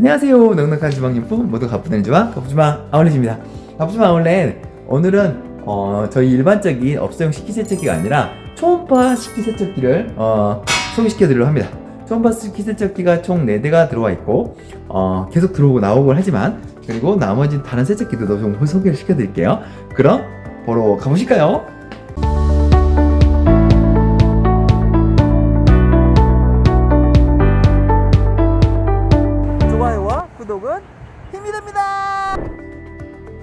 안녕하세요. 넉넉한 주방용품 모두 가쁘다는 주방 가쁘주방 아울렛입니다. 가쁘주방 아울렛 오늘은 어, 저희 일반적인 업소용 식기세척기가 아니라 초음파 식기세척기를 어, 소개시켜 드리려 합니다. 초음파 식기세척기가 총 4대가 들어와 있고 어, 계속 들어오고 나오고 하지만 그리고 나머지 다른 세척기들도 좀 소개를 시켜 드릴게요. 그럼 보러 가보실까요? 구독은 힘이 됩니다.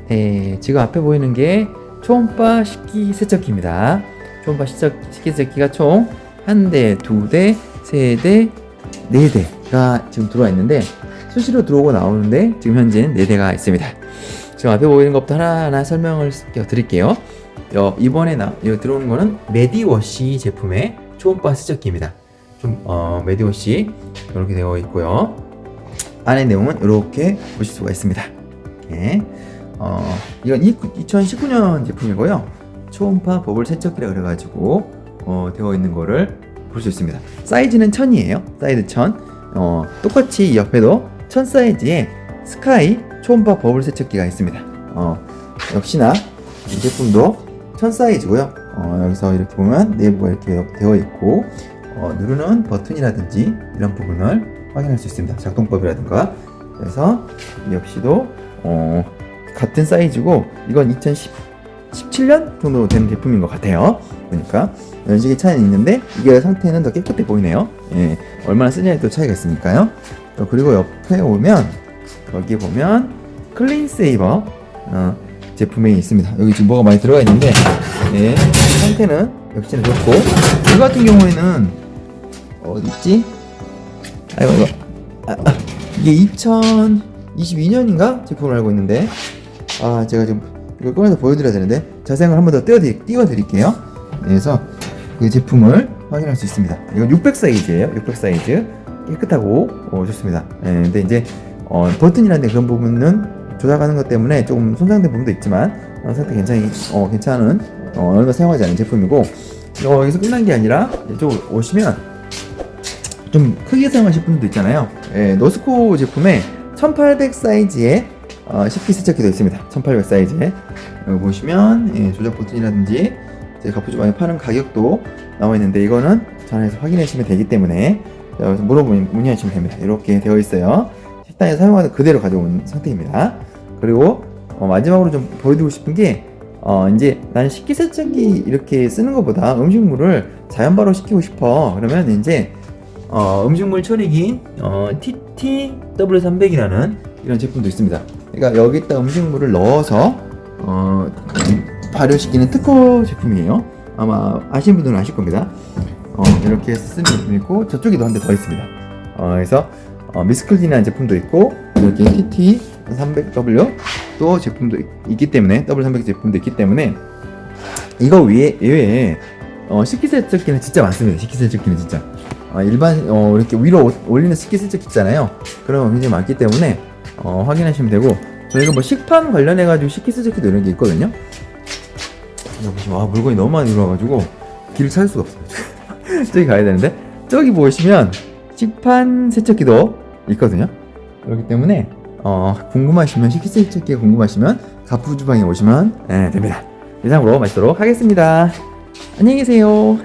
네, 지금 앞에 보이는 게 초음파 식기 세척기입니다. 초음파 식기 세척기가 총 한 대, 두 대, 세 대, 네 대가 지금 들어와 있는데 수시로 들어오고 나오는데 지금 현재는 네 대가 있습니다. 지금 앞에 보이는 것부터 하나하나 설명을 드릴게요. 어, 이번에 나, 들어오는 거는 메디워시 제품의 초음파 세척기입니다. 좀 어, 메디워시 이렇게 되어 있고요. 안의 내용은 이렇게 보실 수가 있습니다. 예. 어, 이건 2019년 제품이고요. 초음파 버블 세척기라 그래가지고 어, 되어 있는 거를 볼 수 있습니다. 사이즈는 1000이에요. 사이즈 1000. 어, 똑같이 이 옆에도 1000 사이즈의 스카이 초음파 버블 세척기가 있습니다. 어, 역시나 이 제품도 1000 사이즈고요. 어, 여기서 이렇게 보면 내부가 이렇게 되어 있고 어, 누르는 버튼이라든지 이런 부분을 확인할 수 있습니다. 작동법이라든가 그래서 이 역시도 어, 같은 사이즈고 이건 2017년 정도 된 제품인 것 같아요. 보니까 연식의 차이는 있는데 이게 상태는 더 깨끗해 보이네요. 예, 얼마나 쓰냐에 또 차이가 있으니까요. 어, 그리고 옆에 오면 여기 보면 클린 세이버 어, 제품이 있습니다. 여기 지금 뭐가 많이 들어가 있는데 예, 상태는 역시나 좋고 이거 같은 경우에는 어디 있지? 아이고 이거 아, 아, 이게 2022년인가? 제품을 알고 있는데. 아 제가 지금 이걸 꺼내서 보여드려야 되는데. 자세한 걸한번더 띄워드리, 띄워드릴 게요. 그래서 그 제품을 확인할 수 있습니다. 이건 600 사이즈예요. 600 사이즈. 깨끗하고 어, 좋습니다. 예, 근데 이제 어, 버튼이라는 그런 부분은 조작하는 것 때문에 조금 손상된 부분도 있지만 어, 상태 괜찮이 어, 괜찮은 어, 얼마 사용하지 않은 제품이고 어, 여기서 끝난 게 아니라 이쪽 오시면 좀 크게 사용하실 분들도 있잖아요. 예, 노스코 제품에 1800 사이즈의 어, 식기 세척기도 있습니다. 1800 사이즈에 여기 보시면 예, 조작 버튼이라든지 제 가프주방에 파는 가격도 나와 있는데 이거는 전화해서 확인하시면 되기 때문에 여기서 물어보면 문의하시면 됩니다. 이렇게 되어 있어요. 식당에서 사용하는 그대로 가져온 상태입니다. 그리고 어, 마지막으로 좀 보여드리고 싶은 게 어, 이제 나는 식기세척기 이렇게 쓰는 것보다 음식물을 자연 발효 시키고 싶어. 그러면 이제 어, 음식물 처리기인 어, TTW300이라는 이런 제품도 있습니다. 그러니까 여기다 음식물을 넣어서 어, 발효시키는 특허 제품이에요. 아마 아시는 분들은 아실 겁니다. 어, 이렇게 쓰는 제품이고 저쪽에도 한 대 더 있습니다. 어, 그래서 어, 미스클린이라는 제품도 있고 이렇게 TT300W 또 제품도 있- 있기 때문에 W300 제품도 있기 때문에 이거 외에 어, 식기세척기는 진짜 많습니다. 식기세척기는 진짜 어, 일반 어, 이렇게 위로 오- 올리는 식기세척기 있잖아요. 그런 거 굉장히 많기 때문에 어, 확인하시면 되고 저희가 뭐 식판 관련해 가지고 식기세척기도 이런 게 있거든요. 보시면 아 물건이 너무 많이 들어와가지고 길을 찾을 수가 없어요. 저기 가야 되는데 저기 보시면 식판 세척기도 있거든요. 그렇기 때문에 어, 궁금하시면 식기세척기가 궁금하시면 가프 주방에 오시면 예, 됩니다. 이상으로 마치도록 하겠습니다. 안녕히 계세요.